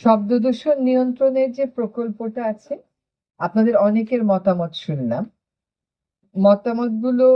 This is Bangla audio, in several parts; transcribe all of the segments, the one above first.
শব্দ দূষণ নিয়ন্ত্রণের যে প্রকল্পটা আছে, আপনাদের অনেকের মতামত শুনলাম। মতামতগুলো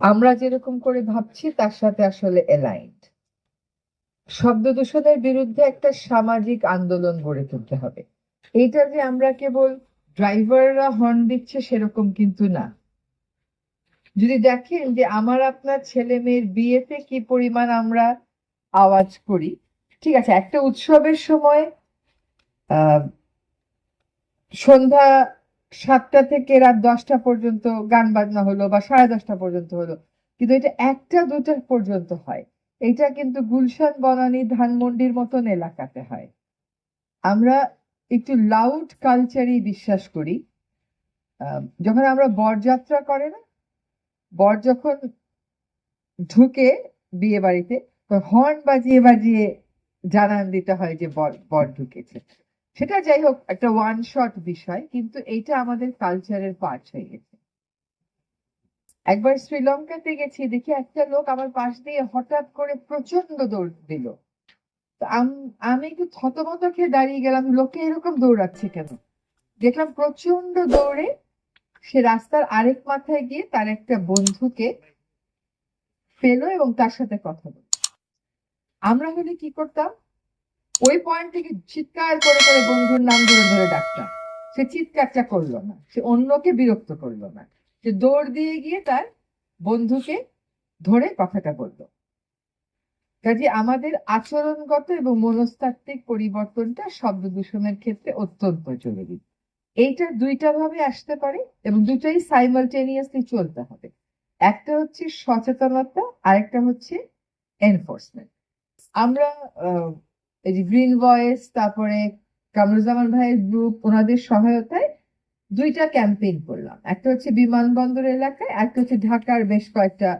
আমরা যেরকম করে ভাবছি, তার সাথে আসলে এলাইন্ড শব্দ দূষণের বিরুদ্ধে একটা সামাজিক আন্দোলন গড়ে তুলতে হবে। এইটা যে আমরা কেবল ড্রাইভাররা হর্ন দিচ্ছে সেরকম কিন্তু না। যদি দেখেন যে আমার আপনার ছেলে মেয়ের বিয়েতে কি পরিমাণ আমরা আওয়াজ করি ঠিক আছে, একটা উৎসবের সময় সন্ধ্যা সাতটা থেকে রাত দশটা পর্যন্ত গান বাজনা হলো বা সাড়ে দশটা পর্যন্ত হলো। কিন্তু এটা একটা দুটা পর্যন্ত হয়। এটা কিন্তু গুলশান, বনানী, ধানমন্ডির মতন এলাকাতে হয়। আমরা একটু লাউড কালচারই বিশ্বাস করি। যখন আমরা বরযাত্রা করে না, বর যখন ঢুকে বিয়ে বাড়িতে হর্ন বাজিয়ে বাজিয়ে জানান দিতে হয় যে বর বর ঢুকেছে। সেটা যাই হোক, একটা ওয়ান শট বিষয়, কিন্তু এইটা আমাদের কালচারের পার্ট হয়ে গেছে। একবার শ্রীলঙ্কাতে গেছি, দেখি একটা লোক আমার পাশ দিয়ে হঠাৎ করে প্রচণ্ড দৌড় দিল। আমি একটু থতমত খেয়ে দাঁড়িয়ে গেলাম লোকে এরকম দৌড়াচ্ছে কেন? দেখলাম প্রচণ্ড দৌড়ে সে রাস্তার আরেক মাথায় গিয়ে তার একটা বন্ধুকে পেল এবং তার সাথে কথা বলল। আমরা হলে কি করতাম? ওই পয়েন্ট থেকে চিৎকার করে করে বন্ধুর নাম ধরে ধরে ডাকতাম। সে চিৎকারটা করল না, সে অন্যকে বিরক্ত করল না। সে দৌড় দিয়ে গিয়ে তার বন্ধুকে ধরে কথাটা বলল। কাজে আমাদের আচরণগত এবং মনস্তাত্ত্বিক পরিবর্তনটা শব্দ দূষণের ক্ষেত্রে অত্যন্ত জরুরি। এইটা দুইটা ভাবে আসতে পারে এবং দুটাই সাইমালটেনিয়াসলি চলতে হবে। একটা হচ্ছে সচেতনতা, আরেকটা হচ্ছে এনফোর্সমেন্ট আমরা এই যে গ্রিন ভয়েস তারপরে কামরুজ্জামান ভাইয়ের গ্রুপ ওনাদের সহায়তায় দুইটা ক্যাম্পেইন করলাম। একটা হচ্ছে বিমানবন্দর এলাকায় একটা হচ্ছে ঢাকার বেশ কয়েকটা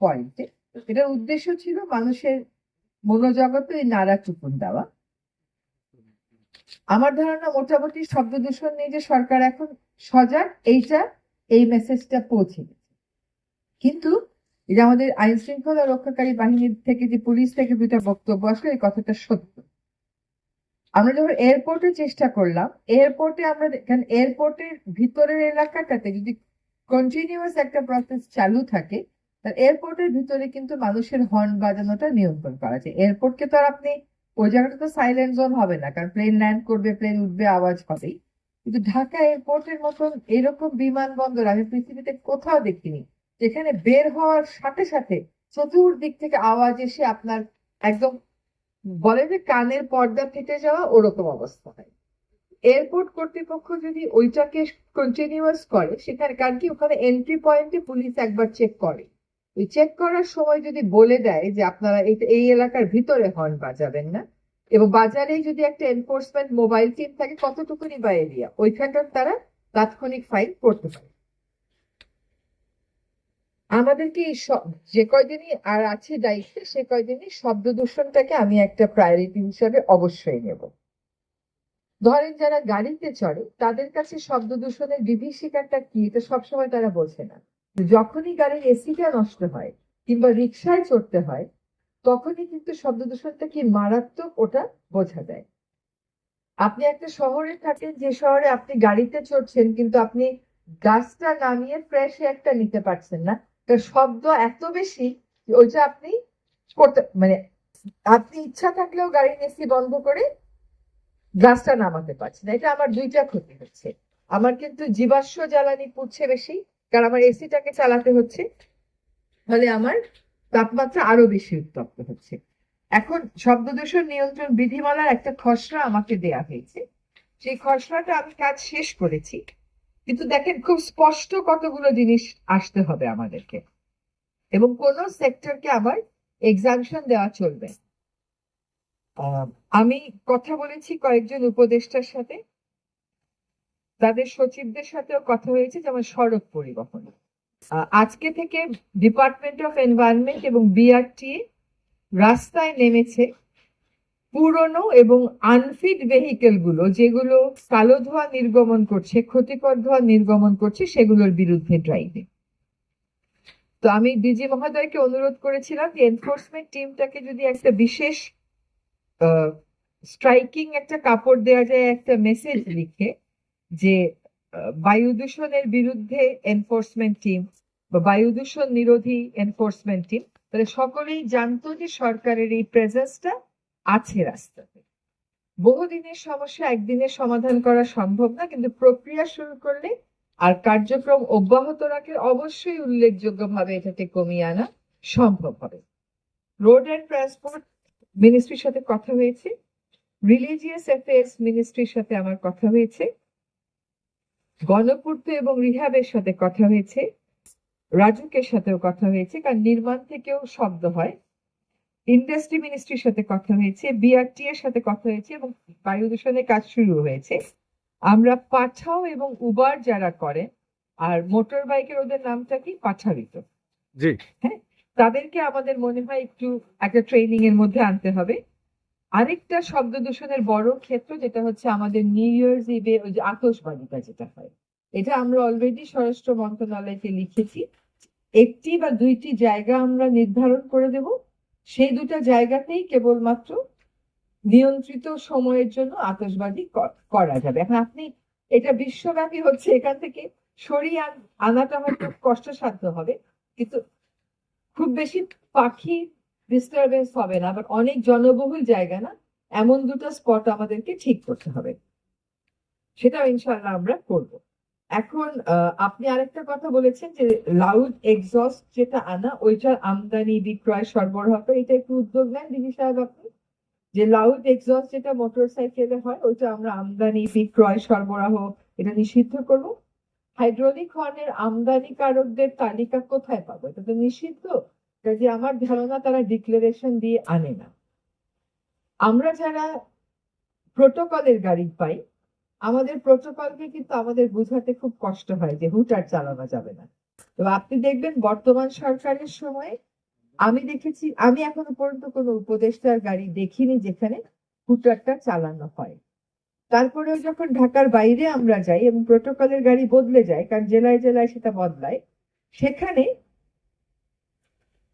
পয়েন্টে এটার উদ্দেশ্য ছিল মানুষের মনোজগতে এই নাড়া চুপুন দেওয়া। আমার ধারণা মোটামুটি শব্দ দূষণ নিয়ে যে সরকার এখন সজাগ, এইটা এই মেসেজটা পৌঁছে গেছে। কিন্তু এই যে আমাদের আইন শৃঙ্খলা রক্ষাকারী বাহিনীর থেকে যে পুলিশ থেকে দুইটা বক্তব্য আসলে, এই কথাটা সত্য। আমরা যখন এয়ারপোর্টে চেষ্টা করলাম এয়ারপোর্টে আমরা কারণ এয়ারপোর্টের ভিতরের এলাকাটাতে যদি কন্টিনিউয়াস একটা প্রসেস চালু থাকে, তাহলে এয়ারপোর্টের ভিতরে কিন্তু মানুষের হর্ন বাজানোটা নিয়ন্ত্রণ করা যায়। এয়ারপোর্টকে তো আর আপনি, ওই জায়গাটা তো সাইলেন্ট জোন হবে না, কারণ প্লেন ল্যান্ড করবে প্লেন উঠবে, আওয়াজ হবেই। কিন্তু ঢাকা এয়ারপোর্টের মতন এরকম বিমানবন্দর আমি পৃথিবীতে কোথাও দেখিনি। যেখানে বের হওয়ার সাথে সাথে চতুর্দিক থেকে আওয়াজ এসে আপনার একদম বলে যে কানের পর্দা ফেটে যাওয়া ওরকম অবস্থা হয়। এয়ারপোর্ট কর্তৃপক্ষ যদি ওইটাকে কন্টিনিউয়াস করে, সেখানে কারণ কি ওখানে এন্ট্রি পয়েন্টে পুলিশ একবার চেক করে। ওই চেক করার সময় যদি বলে দেয় যে আপনারা এই এলাকার ভিতরে হর্ন বাজাবেন না এবং বাজারেই যদি একটা এনফোর্সমেন্ট মোবাইল টিম থাকে, কতটুকুনি বা এরিয়া ওইখানটার তারা তাৎক্ষণিক ফাইল করতে পারে। আমাদেরকে এই যে কয়দিনই আর আছে দায়িত্বে, সে কয়দিনই শব্দ দূষণটাকে আমি একটা প্রায়োরিটি হিসাবে অবশ্যই নেব। ধরেন যারা গাড়িতে চড়ে, তাদের কাছে শব্দ দূষণের বিভীষিকাটা কি? এটা সবসময় তারা বোঝে না। যখনই গাড়ির এসিটা নষ্ট হয় কিংবা রিক্সায় চড়তে হয়, তখনই কিন্তু শব্দ দূষণটা কি মারাত্মক ওটা বোঝা যায়। আপনি একটা শহরে থাকেন, যে শহরে আপনি গাড়িতে চড়ছেন কিন্তু আপনি গাছটা নামিয়ে ফ্রেশ একটা নিতে পারছেন না শব্দ এত বেশি যে ওইটা আপনি করতে মানে আপনি ইচ্ছা থাকলেও গাড়ির এসি বন্ধ করে গ্লাসটা নামাতে পারছেন। না এটা আমার দুইটা ক্ষতি হচ্ছে। আমার কিন্তু জীবাশ্ম জ্বালানি পুড়ছে বেশি, কারণ আমার এসিটাকে চালাতে হচ্ছে, ফলে আমার তাপমাত্রা আরও বেশি উত্তপ্ত হচ্ছে। এখন শব্দ দূষণ নিয়ন্ত্রণ বিধিমালার একটা খসড়া আমাকে দেয়া হয়েছে। সেই খসড়াটা আমি কাজ শেষ করেছি। কিন্তু দেখেন, খুব স্পষ্ট কতগুলো জিনিস আসতে হবে আমাদেরকে। এবং কোন সেক্টরকে আবার এক্সামশন দেওয়া চলবে। আমি কথা বলেছি কয়েকজন উপদেষ্টার সাথে। তাদের সচিবদের সাথেও কথা হয়েছে, যেমন সড়ক পরিবহন। আজকে থেকে ডিপার্টমেন্ট অফ এনভায়রনমেন্ট এবং বিআরটি রাস্তায় নেমেছে পুরনো এবং আনফিট ভেহিকেলগুলো যেগুলো কালো ধোঁয়া নির্গমন করছে, ক্ষতিকর ধোঁয়া নির্গমন করছে, সেগুলোর বিরুদ্ধে ড্রাইভে তো আমি ডিজি মহোদয়কে অনুরোধ করেছিলাম যে এনফোর্সমেন্ট টিমটাকে যদি একটা বিশেষ স্ট্রাইকিং একটা কাপড় দেওয়া যায়, একটা মেসেজ লিখে যে বায়ু দূষণের বিরুদ্ধে এনফোর্সমেন্ট টিম বা বায়ু দূষণ নিরোধী এনফোর্সমেন্ট টিম তাহলে সকলেই জানতো যে সরকারের এই প্রেজেন্সটা আছে রাস্তাতে। বহুদিনের সমস্যা একদিনে সমাধান করা সম্ভব না, কিন্তু প্রক্রিয়া শুরু করলে আর কার্যক্রম অব্যাহত রাখে অবশ্যই উল্লেখযোগ্যভাবে এটাকে কমিয়ে আনা সম্ভব হবে। রোড অ্যান্ড ট্রান্সপোর্ট মিনিস্ট্রির সাথে কথা হয়েছে, রিলিজিয়াস অ্যাফেয়ার্স মিনিস্ট্রির সাথে আমার কথা হয়েছে, গণপূর্ত এবং রিহাবের সাথে কথা হয়েছে, রাজুকের সাথেও কথা হয়েছে, কারণ নির্মাণ থেকেও শব্দ হয়। ইন্ডাস্ট্রি মিনিস্ট্রির সাথে কথা হয়েছে বিআরটি এর সাথে কথা হয়েছে এবং বায়ু দূষণের কাজ শুরু হয়েছে। আমরা পাঠাও এবং উবার যারা করে আর মোটর বাইকের ওদের নামটা কি? পাঠারিত জি। তাদেরকে আমাদের মনে হয় একটু একটা ট্রেনিং এর মধ্যে আনতে হবে। আরেকটা শব্দ দূষণের বড় ক্ষেত্র যেটা হচ্ছে আমাদের নিউ ইয়ার্স ইভে ওই যে আতশবাজিটা যেটা হয় এটা আমরা অলরেডি স্বরাষ্ট্র মন্ত্রণালয়কে লিখেছি। একটি বা দুইটি জায়গা আমরা নির্ধারণ করে দেব। সেই দুটো জায়গাতেই কেবলমাত্র নিয়ন্ত্রিত সময়ের জন্য আতশবাজি ক- করা যাবে। এখন আপনি এটা বিশ্বব্যাপী হচ্ছে, এখান থেকে সরিয়ে আন- আনাটা হয়তো কষ্টসাধ্য হবে, কিন্তু খুব বেশি পাখি ডিস্টারবেন্স হবে না। বাট অনেক জনবহুল জায়গা না, এমন দুটো স্পট আমাদেরকে ঠিক করতে হবে। সেটাও ইনশাল্লাহ আমরা করব। এখন আপনি আরেকটা কথা বলেছেন যে লাউড এক্সস্ট যেটা আনা, ওইটার আমদানি, বিক্রয়, সরবরাহ এটা একটু উদ্যোগ নেন দিদি সাহেব আপনি। যে লাউড এক্সস্ট যেটা মোটর সাইকেলে হয়, ওইটা আমরা আমদানি, বিক্রয়, সরবরাহ, এটা নিষিদ্ধ করব। হাইড্রোলিক হর্নের আমদানিকারকদের তালিকা কোথায় পাবো? এটা তো নিষিদ্ধ। কাজে আমার ধারণা তারা ডিক্লারেশন দিয়ে আনে না। আমরা যারা প্রোটোকলের গাড়ি পাই আমাদের প্রোটোকলকে কিন্তু আমাদের বোঝাতে খুব কষ্ট হয় যে হুটার চালানো যাবে না। তো আপনি দেখবেন বর্তমান সরকারের সময় আমি দেখেছি, আমি এখনও পর্যন্ত কোনো উপদেষ্টার গাড়ি দেখিনি যেখানে হুটারটা চালানো হয়। তারপরেও যখন ঢাকার বাইরে আমরা যাই এবং প্রোটোকলের গাড়ি বদলে যায়, কারণ জেলায় জেলায় সেটা বদলায়, সেখানে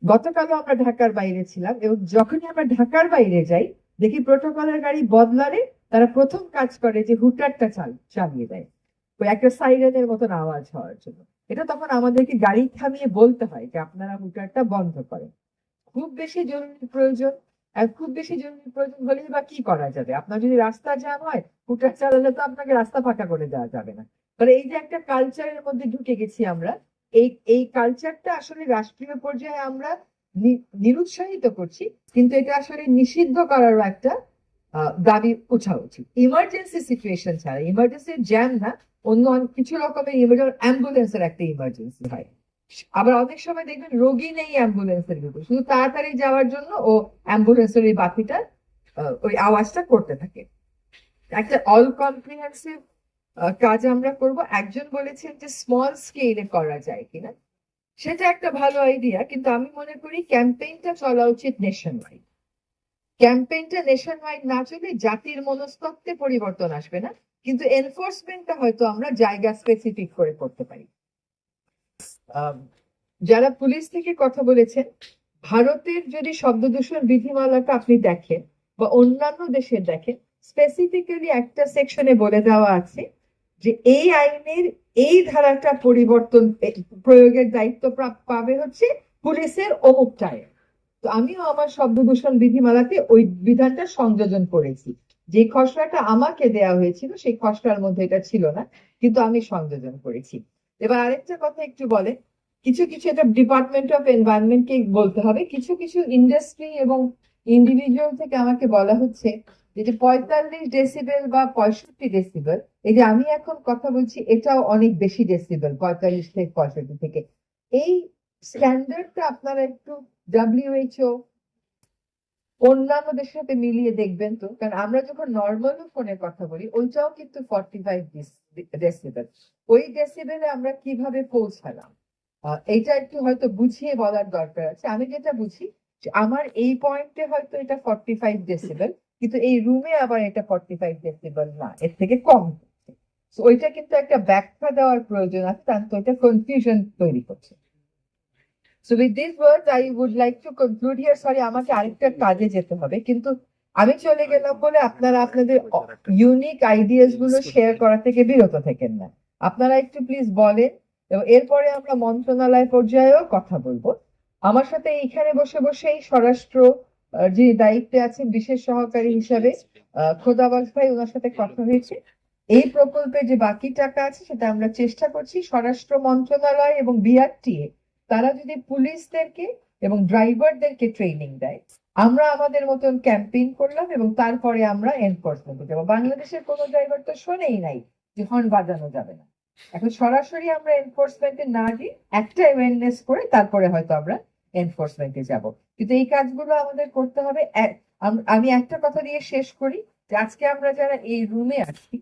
গতকালও আমরা ঢাকার বাইরে ছিলাম এবং যখনই আমরা ঢাকার বাইরে যাই, দেখি প্রোটোকলের গাড়ি বদলালে তারা প্রথম কাজ করে যে হুটারটা চাল, চালিয়ে দেয়। ওই একটা সাইরেনের মতন আওয়াজ হওয়ার জন্য। এটা তখন আমাদেরকে গাড়ি থামিয়ে বলতে হয় যে আপনারা হুটারটা বন্ধ করেন। খুব বেশি জরুরি প্রয়োজন, আর খুব বেশি জরুরি প্রয়োজন হলেই বা কি করা যাবে? আপনার যদি রাস্তা জ্যাম হয়, হুটার চালালে তো আপনাকে রাস্তা ফাঁকা করে দেওয়া যাবে না। তাহলে এই যে একটা কালচারের মধ্যে ঢুকে গেছি আমরা, এই এই কালচারটা আসলে রাষ্ট্রীয় পর্যায়ে আমরা নিরুৎসাহিত করছি, কিন্তু এটা আসলে নিষিদ্ধ করারও একটা দাবি ওঠা উচিত। ইমার্জেন্সি সিচুয়েশন ছাড়া ইমার্জেন্সি জ্যাম না, অন্য কিছু রকমের অ্যাম্বুলেন্সের একটা ইমার্জেন্সি হয়। আবার অনেক সময় দেখবেন রোগী নেই অ্যাম্বুলেন্সের ভিতরে, শুধু তাড়াতাড়ি যাওয়ার জন্য ও অ্যাম্বুলেন্সের ওই বাতিটা ওই আওয়াজটা করতে থাকে। একটা অল কম্প্রিহেন্সিভ কাজ আমরা করব। একজন বলেছেন যে স্মল স্কেলে করা যায় কিনা। সেটা একটা ভালো আইডিয়া কিন্তু আমি মনে করি ক্যাম্পেইনটা চলা উচিত নেশন ওয়াইড ক্যাম্পেইনটা নেশন ওয়াইড না চলে জাতির মনস্তত্ত্বে পরিবর্তন আসবে না, কিন্তু এনফোর্সমেন্টটা হয়তো আমরা জায়গা স্পেসিফিক করে করতে পারি। যারা পুলিশ থেকে কথা বলেছেন, ভারতের যদি শব্দ দূষণ বিধিমালাটা আপনি দেখেন বা অন্যান্য দেশের দেখেন স্পেসিফিক্যালি একটা সেকশনে বলে দেওয়া আছে যে এই আইনের এই ধারাটা পরিবর্তন প্রয়োগের দায়িত্ব পাবে হচ্ছে পুলিশের অমুকটায় তো আমিও আমার শব্দদূষণ বিধিমালাতে ওই বিধানটা সংযোজন করেছি। যে খসড়াটা আমাকে দেয়া হয়েছিল, সেই খসড়ার মধ্যে এটা ছিল না, কিন্তু আমি সংযোজন করেছি। এবার আরেকটা কথা একটু বলে কিছু কিছু এটা ডিপার্টমেন্ট অফ এনভায়রনমেন্টকে বলতে হবে, কিছু কিছু ইন্ডাস্ট্রি এবং ইন্ডিভিজুয়াল থেকে আমাকে বলা হচ্ছে যে পঁয়তাল্লিশ ডেসিবেল বা পঁয়ষট্টি ডেসিবেল এই যে আমি এখন কথা বলছি, এটাও অনেক বেশি ডেসিবেল পঁয়তাল্লিশ থেকে পঁয়ষট্টি থেকে। এই স্ট্যান্ডার্ডটা আপনারা একটু ডাব্লিউএইচও অন্যান্য দেশের সাথে মিলিয়ে দেখবেন তো, কারণ আমরা যখন নর্মাল ফোনের কথা বলি, ওইটাও কিন্তু ফর্টি ফাইভ ডেসিবেল ওই ডেসিবেলে আমরা কীভাবে পৌঁছালাম? এইটা একটু হয়তো বুঝিয়ে বলার দরকার আছে। আমি যেটা বুঝি আমার এই পয়েন্টে হয়তো এটা ফর্টি ফাইভ ডেসিবেল কিন্তু এই রুমে আবার এটা ফর্টি ফাইভ ডেসিবেল না, এর থেকে কম। ওইটা কিন্তু একটা ব্যাখ্যা দেওয়ার প্রয়োজন আছে তার তো এটা কনফিউশন তৈরি করছে। So with these words, I would like to conclude here. Sorry, আমাকে আরেকটা কাজে যেতে হবে। কিন্তু আমি চলে গেলাম বলে আপনারা আপনাদের ইউনিক আইডিয়াসগুলো শেয়ার করা থেকে বিরত থাকেন না। আপনারা একটু প্লিজ বলেন। এবং এরপরে আমরা মন্ত্রণালয় পর্যায়েও কথা বলব। আমার সাথে এইখানে বসে বসেই স্বরাষ্ট্র যিনি দায়িত্বে আছেন বিশেষ সহকারী হিসাবে আহ, খোদাবাজ ভাই ওনার সাথে কথা হয়েছে। এই প্রকল্পে যে বাকি টাকা আছে সেটা আমরা চেষ্টা করছি স্বরাষ্ট্র মন্ত্রণালয় এবং বিআরটিএ তারা যদি পুলিশদেরকে এবং ড্রাইভারদেরকে ট্রেনিং দেয়, আমরা আমাদের মতন ক্যাম্পেইন করলাম এবং তারপরে আমরা এনফোর্সমেন্ট যাব বাংলাদেশের কোনো ড্রাইভার তো শোনেই নাই যে হর্ন বাজানো যাবে না। এখন সরাসরি আমরা এনফোর্সমেন্টে না দিয়ে একটা অ্যাওয়ারনেস করে তারপরে হয়তো আমরা এনফোর্সমেন্টে যাব। কিন্তু এই কাজগুলো আমাদের করতে হবে। আমি একটা কথা দিয়ে শেষ করি যে আজকে আমরা যারা এই রুমে আছি,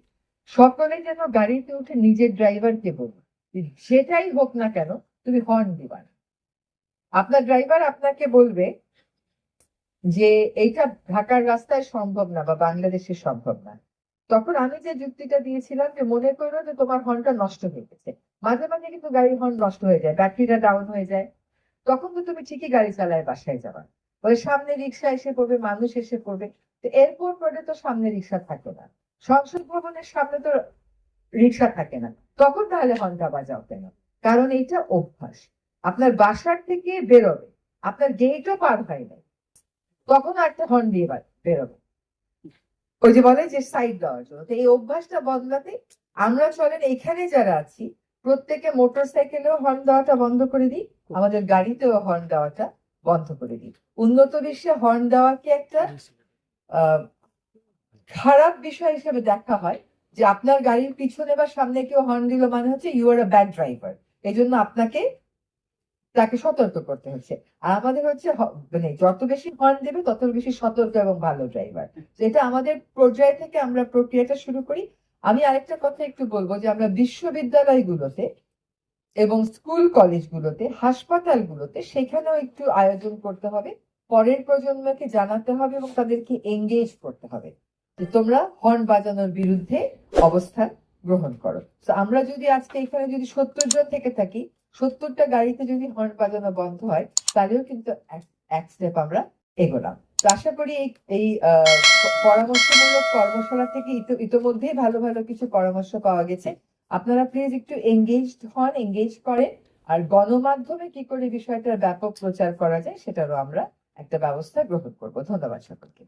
সকলে যেন গাড়িতে উঠে নিজের ড্রাইভারকে বলব সেটাই হোক না কেন তুমি হর্ন দিবা না। আপনার ড্রাইভার আপনাকে বলবে যে, এইটা ঢাকার রাস্তায় সম্ভব না বা বাংলাদেশে সম্ভব না। তখন আমি যে যুক্তিটা দিয়েছিলাম যে, মনে করো যে তোমার হর্নটা নষ্ট হয়ে গেছে। মাঝে মাঝে কিন্তু গাড়ির হর্ন নষ্ট হয়ে যায় ব্যাটারিটা ডাউন হয়ে যায়। তখন তো তুমি ঠিকই গাড়ি চালায় বাসায় যাবা। ওই সামনে রিক্সা এসে পড়বে, মানুষ এসে পড়বে। তো এরপর পরে তো সামনে রিক্সা থাকে না। সংসদ ভবনের সামনে তো রিক্সা থাকে না। তখন তাহলে হর্নটা বাজাও কেন? কারণ এইটা অভ্যাস। আপনার বাসার থেকে বেরোবে। আপনার গেটও পার হয় নাই। তখন একটা হর্ন দিয়ে বেরোবে। ওই যে বলে যে সাইড দেওয়ার জন্য তো এই অভ্যাসটা বদলাতে আমরা চলেন এখানে যারা আছি প্রত্যেকে মোটর সাইকেলেও হর্ন দেওয়াটা বন্ধ করে দিই। আমাদের গাড়িতেও হর্ন দেওয়াটা বন্ধ করে দিই। উন্নত বিশ্বে হর্ন দেওয়াকে একটা আহ, খারাপ বিষয় হিসেবে দেখা হয় যে আপনার গাড়ির পিছনে বা সামনে কেউ হর্ন দিল মানে হচ্ছে you are a bad driver এই জন্য আপনাকে তাকে সতর্ক করতে হচ্ছে। আর আমাদের হচ্ছে মানে যত বেশি হর্ন দেবে, তত বেশি সতর্ক এবং ভালো ড্রাইভার এটা আমাদের পর্যায় থেকে আমরা প্রক্রিয়াটা শুরু করি। আমি আরেকটা কথা একটু বলব যে আমরা বিশ্ববিদ্যালয়গুলোতে এবং স্কুল কলেজগুলোতে হাসপাতালগুলোতে সেখানেও একটু আয়োজন করতে হবে। পরের প্রজন্মকে জানাতে হবে এবং তাদেরকে এঙ্গেজ করতে হবে। তোমরা হর্ন বাজানোর বিরুদ্ধে অবস্থান গ্রহণ করো। তো আমরা যদি আজকে এখানে যদি সত্তর জন থেকে থাকি, সত্তরটা গাড়িতে যদি হর্ন বাজানো বন্ধ হয়, তাহলেও কিন্তু এক- স্টেপ আমরা এগোলাম। তো আশা করি এই পরামর্শমূলক কর্মশালা থেকে ইতো- ইতোমধ্যেই ভালো ভালো কিছু পরামর্শ পাওয়া গেছে। আপনারা প্লিজ একটু এঙ্গেজড হন এঙ্গেজ করেন। আর গণমাধ্যমে কি করে বিষয়টার ব্যাপক প্রচার করা যায়, সেটারও আমরা একটা ব্যবস্থা গ্রহণ করব। ধন্যবাদ সকলকে।